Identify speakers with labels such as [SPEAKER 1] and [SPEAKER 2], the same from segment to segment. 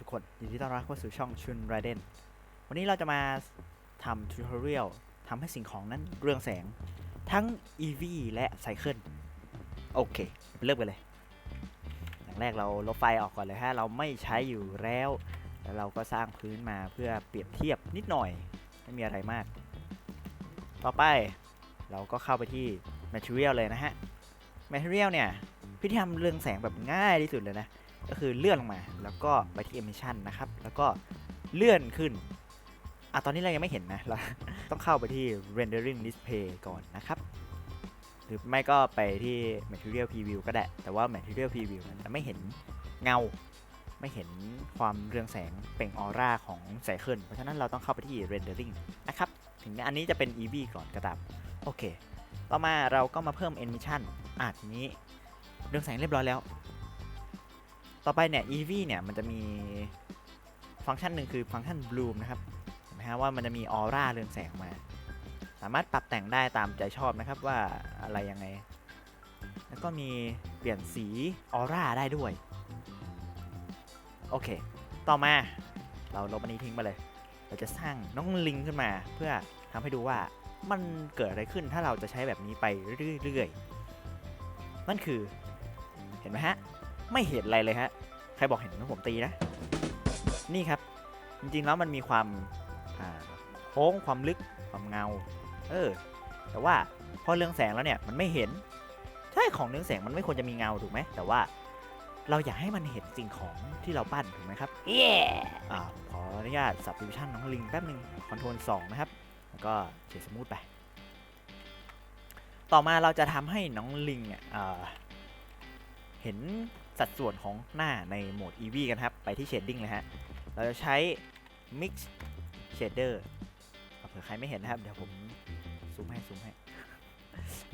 [SPEAKER 1] ทุกคนยินดีต้อนรับเข้าสู่ช่องชุนไรเดนวันนี้เราจะมาทำทูตอเรียลทำให้สิ่งของนั้นเรืองแสง ทั้ง EV และไซเคิลโอเค เริ่มกันเลย อย่างแรกเราลบไฟออกก่อนเลยฮะ เราไม่ใช้อยู่แล้ว แล้วเราก็สร้างพื้นมาเพื่อเปรียบเทียบนิดหน่อย ไม่มีอะไรมาก ต่อไปเราก็เข้าไปที่ Material เลยนะฮะ Material เนี่ยพิธีทำเรืองแสงแบบง่ายที่สุดเลยนะ ก็คือเลื่อนลงมาแล้วก็ไปที่ emission นะครับ แล้วก็เลื่อนขึ้นอะตอนนี้เรายังไม่เห็นนะเราต้องเข้าไปที่ rendering display ก่อนนะครับ หรือไม่ก็ไปที่ material preview ก็ได้ แต่ว่า material preview มันจะไม่เห็นเงา ไม่เห็นความเรืองแสงเปล่งออร่าของแสงขึ้นเพราะฉะนั้นเราต้องเข้าไปที่ rendering นะครับ ถึงอันนี้จะเป็น EV ก่อนก็ตามโอเค ต่อมาเราก็มาเพิ่ม emission อะทีนี้เรืองแสงเรียบร้อยแล้ว ต่อไปเนี่ย EV เนี่ยมันจะมีฟังก์ชันหนึ่งคือฟังก์ชัน bloom นะครับเห็นไหมฮะว่ามันจะมีออร่าเรืองแสงมา สามารถปรับแต่งได้ตามใจชอบนะครับว่าอะไรยังไง แล้วก็มีเปลี่ยนสีออร่าได้ด้วย โอเค ต่อมาเราลบอันนี้ทิ้งไปเลย เราจะสร้างน้องลิงขึ้นมา เพื่อทำให้ดูว่ามันเกิดอะไรขึ้นถ้าเราจะใช้แบบนี้ไปเรื่อยๆ นั่นคือเห็นไหมฮะ ไม่เห็นอะไรเลยฮะ ใครบอกเห็นว่าผมตีนะ นี่ครับ จริงๆแล้วมันมีความอ่าโค้งความลึกความเงา เออ แต่ว่าพอเรืองแสงแล้วเนี่ยมันไม่เห็น ใช่ของเรืองแสงมันไม่ควรจะมีเงาถูกไหม แต่ว่าเราอยากให้มันเห็นสิ่งของที่เราปั้นถูกไหมครับ เย้อ่าขออนุญาตสับดิวิชั่นน้องลิงแป๊บหนึ่งคอนโทรล2นะครับ แล้วก็เฉดสมูทไป ต่อมาเราจะทำให้น้องลิงเนี่ยอ่าเห็น สัดส่วนของหน้าในโหมด EV กันครับ ไปที่ Shading เลยฮะ เราจะใช้ Mix Shader เผื่อใครไม่เห็นนะครับ เดี๋ยวผมซูมให้ซูมให้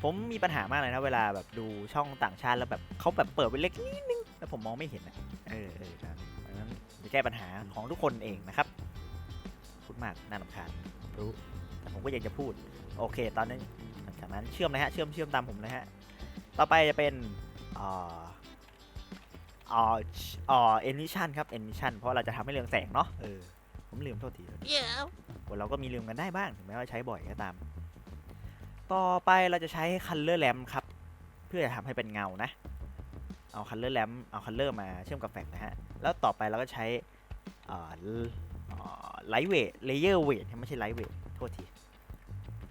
[SPEAKER 1] ผมมีปัญหามากเลยนะ เวลาแบบดูช่องต่างชาติแล้วแบบเขาแบบเปิดไว้เล็กนิดนึง แล้วผมมองไม่เห็นอะเออเออครับเพราะฉะนั้นจะแก้ปัญหาของทุกคนเองนะครับพูดมากน่ารำคาญรู้ แต่ผมก็อยากจะพูด โอเค ตอนนี้หลังจากนั้นเชื่อมเลยฮะ เชื่อมเชื่อมตามผมเลยฮะ ต่อไปจะเป็นอ่า อ่าอ่า emission ครับ emission เพราะเราจะทำให้เรืองแสงเนาะเออผมลืมโทษที
[SPEAKER 2] Yeah.
[SPEAKER 1] คนเราก็มีลืมกันได้บ้างถึงแม้ว่าใช้บ่อยก็ตาม ต่อไปเราจะใช้ color lamp ครับ เพื่อจะทำให้เป็นเงานะ เอา color lamp เอา color มาเชื่อมกับแฟกนะฮะ แล้วต่อไปเราก็ใช้อ่าอ่า light weight layer weight ไม่ใช่ light weight โทษที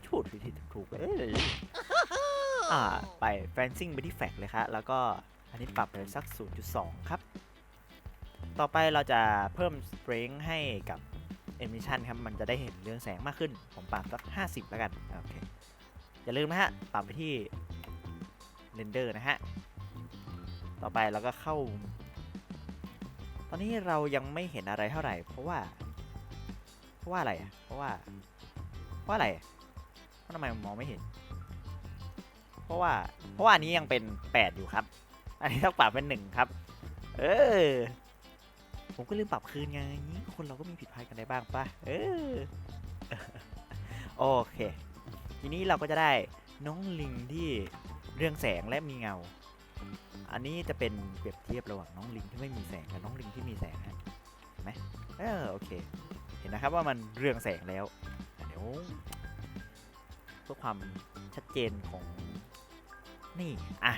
[SPEAKER 1] พูดผิดผิดถูกๆเอ้ยอ่าไป fencing ไปที่แฟกเลยครับแล้วก็ อันนี้ปรับไปสัก 0.2 ครับ ต่อไปเราจะเพิ่ม strength ให้กับ emission ครับ มันจะได้เห็นเรื่องแสงมากขึ้น ผมปรับสัก 50 แล้วกัน โอเค อย่าลืมนะฮะ ปรับไปที่ render นะฮะ ต่อไปเราก็เข้า ตอนนี้เรายังไม่เห็นอะไรเท่าไหร่ เพราะว่า เพราะว่าอะไรอะ เพราะว่า เพราะอะไรเพราะทำไมมองไม่เห็น เพราะว่า เพราะว่าอันนี้ยังเป็น 8 อยู่ครับ อันนี้ต้องปรับเป็น1ครับ เออ ผมก็ลืมปรับคืนไง คนเราก็มีผิดพลาดกันได้บ้างป่ะ เออ โอเค ทีนี้เราก็จะได้น้องลิงที่เรืองแสงและมีเงา อันนี้จะเป็นเปรียบเทียบระหว่างน้องลิงที่ไม่มีแสงกับน้องลิงที่มีแสงฮะเห็นไหมเออโอเค เห็นนะครับว่ามันเรืองแสงแล้ว เดี๋ยวเพื่อความชัดเจนของ นี่ อะ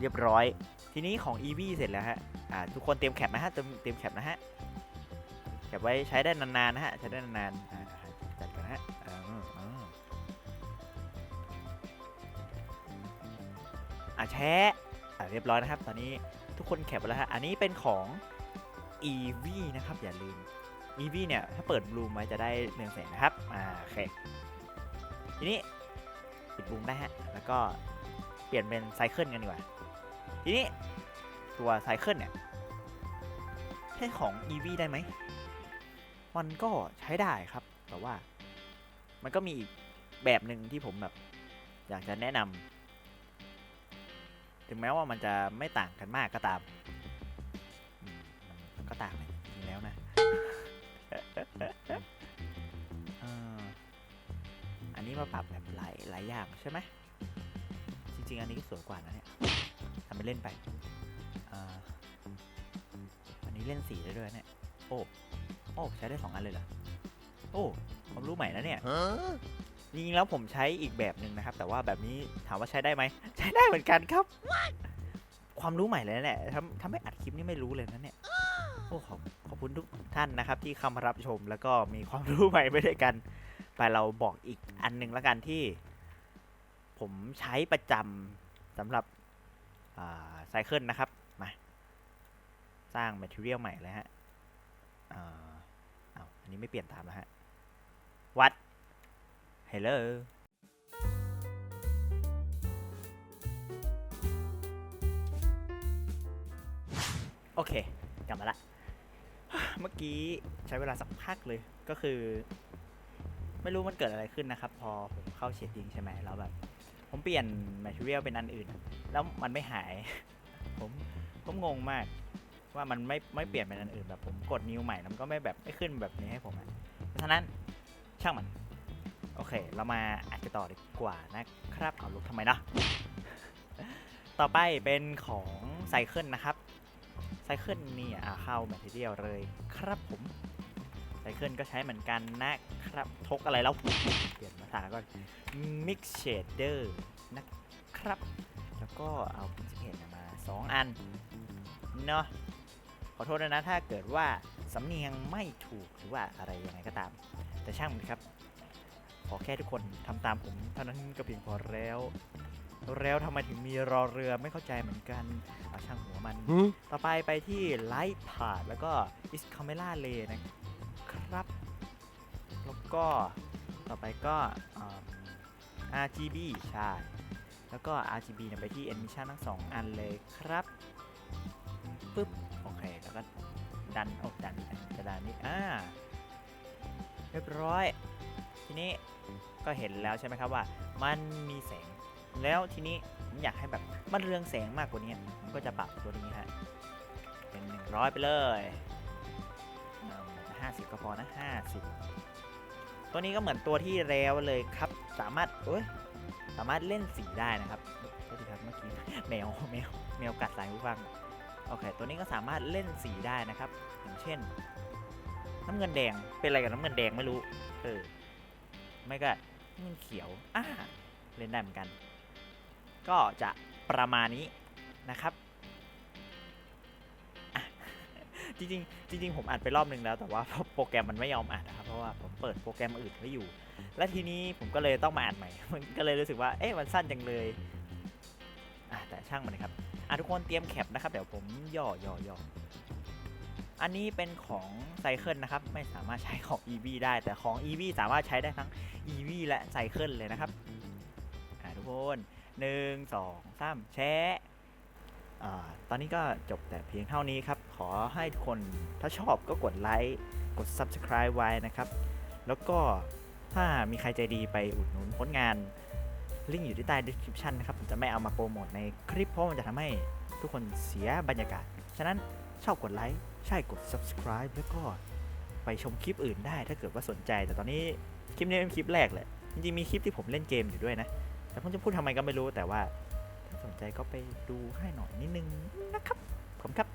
[SPEAKER 1] เรียบร้อย ทีนี้ของ EV เสร็จแล้วฮะ อ่า ทุกคนเตรียมแคปนะฮะ เตรียมเตรียมแคปนะฮะ แคปไว้ใช้ได้นานๆนะฮะ ใช้ได้นานๆอ่าจัดกันฮะอ่าอ่าอะแชะอะเรียบร้อยนะครับ ตอนนี้ทุกคนแคปไปแล้วฮะ อันนี้เป็นของ EV นะครับ อย่าลืม EV เนี่ย ถ้าเปิดบลูมไว้จะได้เรืองแสงนะครับ อ่า โอเค ทีนี้ปิดบลูมได้ฮะ แล้วก็ เปลี่ยนเป็นไซเคิลกันดีกว่า ทีนี้ตัวไซเคิลเนี่ยใช้ของ EV ได้ไหม มันก็ใช้ได้ครับ แต่ว่ามันก็มีอีกแบบหนึ่งที่ผมแบบ อยากจะแนะนำถึงแม้ว่ามันจะไม่ต่างกันมากก็ตามมันก็ต่างเลยจริงแล้วนะอันนี้มาปรับแบบหลายหลายอย่างใช่ไหม จริงๆอันนี้ก็สวยกว่านะเนี่ยทำไปเล่นไปอ่าอันนี้เล่นสีได้ด้วยเนี่ย โอ้ โอ้ ใช้ได้สองอันเลยเหรอ โอ้ความรู้ใหม่นะเนี่ยจริงๆแล้วผมใช้อีกแบบหนึ่งนะครับ แต่ว่าแบบนี้ถามว่าใช้ได้ไหม ใช้ได้เหมือนกันครับ ความรู้ใหม่เลยนะเนี่ยทำทำให้อัดคลิปนี่ไม่รู้เลยนะเนี่ย โอ้ขอบขอบคุณทุกท่านนะครับ ที่เข้ามารับชมแล้วก็มีความรู้ใหม่ไปด้วยกัน ไปเราบอกอีกอันหนึ่งแล้วกันที่ ผมใช้ประจำสำหรับไซเคิลนะครับ มา สร้าง Material ใหม่เลยฮะเอาอันนี้ไม่เปลี่ยนตามแล้วฮะ วัด Hello โอเค กลับมาละ เมื่อกี้ใช้เวลาสักพักเลย ก็คือ ไม่รู้มันเกิดอะไรขึ้นนะครับ พอผมเข้าเชดดิ้งใช่ไหมแล้วแบบ ผมเปลี่ยน Material เป็นอันอื่น แล้วมันไม่หาย ผมผมงงมาก ว่ามันไม่ไม่เปลี่ยนเป็นอันอื่นแบบผมกดนิ้วใหม่แล้วมันก็ไม่แบบไม่ขึ้นแบบนี้ให้ผมอะเพราะฉะนั้นช่างมัน โอเค เรามาอัดกันต่อดีกว่านะครับเอาลุกทำไมเนาะต่อไปเป็นของไซเคิลนะครับไซเคิลนี่อะเข้าแมทเทียลเลยครับผม เคิลก็ใช้เหมือนกันนะครับทกอะไรแล้วเปลี่ยนภาษาก่อน Mix Shader นะครับ แล้วก็เอาพิกเซลมา 2 อัน เนาะขอโทษด้วยนะถ้าเกิดว่าสำเนียงไม่ถูกหรือว่าอะไรยังไงก็ตาม แต่ช่างมันครับ ขอแค่ทุกคนทำตามผมเท่านั้นก็เพียงพอแล้ว แล้วทำไมถึงมีรอเรือไม่เข้าใจเหมือนกันเอาช่างหัวมัน ต่อไปไปที่ Light p a t แล้วก็ Is Camera Lay นะ ครับ แล้วก็ต่อไปก็ RGB ใช่ แล้วก็ RGB นี่ยไปที่ Emission ทั้งสองอันเลยครับปึ๊บ โอเค แล้วก็ดันโอ้ดันกระดานนี้ อ่า เรียบร้อย ทีนี้ก็เห็นแล้วใช่ไหมครับว่า มันมีแสง แล้วทีนี้ผมอยากให้แบบมันเรืองแสงมากกว่านี้ผมก็จะปรับตัวนี้ฮะ เป็น 100 ไปเลย ห้าสิบก็พอนะ 50 ตัวนี้ก็เหมือนตัวที่แล้วเลยครับ สามารถเอ้ยสามารถเล่นสีได้นะครับก็ดีครับเมื่อกี้แมวแมวแมวกัดสายหูฟังโอเค ตัวนี้ก็สามารถเล่นสีได้นะครับ อย่างเช่น น้ำเงินแดงเป็นอะไรกับน้ำเงินแดงไม่รู้เออไม่ก็น้ำเงินเขียวอ่าเล่นได้เหมือนกัน ก็จะประมาณนี้นะครับ จริงๆจริงๆผมอัดไปรอบนึงแล้ว แต่ว่าโปรแกรมมันไม่ยอมอัดนะครับเพราะว่าผมเปิดโปรแกรมอื่นไว้อยู่ และทีนี้ผมก็เลยต้องมาอัดใหม่ มันก็เลยรู้สึกว่าเอ๊ะมันสั้นจังเลยอะแต่ช่างมันนะครับอะทุกคนเตรียมแคปนะครับเดี๋ยวผมย่อย่อย่ออันนี้เป็นของไซเคิลนะครับ ไม่สามารถใช้ของ EV ได้ แต่ของ EV สามารถใช้ได้ทั้ง EV และไซเคิลเลยนะครับ อะทุกคนหนึ่งสองสามแชะอ่ ตอนนี้ก็จบแต่เพียงเท่านี้ครับ ขอให้ทุกคนถ้าชอบก็กดไลค์กด Subscribe ไว้นะครับ แล้วก็ถ้ามีใครใจดีไปอุดหนุนผลงาน ลิงก์อยู่ที่ใต้ description นะครับผมจะไม่เอามาโปรโมทในคลิปเพราะมันจะทำให้ทุกคนเสียบรรยากาศ ฉะนั้นชอบกดไลค์ใช่กด subscribe แล้วก็ไปชมคลิปอื่นได้ถ้าเกิดว่าสนใจ แต่ตอนนี้คลิปนี้เป็นคลิปแรกเลยจริงๆมีคลิปที่ผมเล่นเกมอยู่ด้วยนะ แต่ผมจะพูดทำไมก็ไม่รู้แต่ว่า นใจก็ไปดูให้หน่อยนิดนึงนะครับผมครับ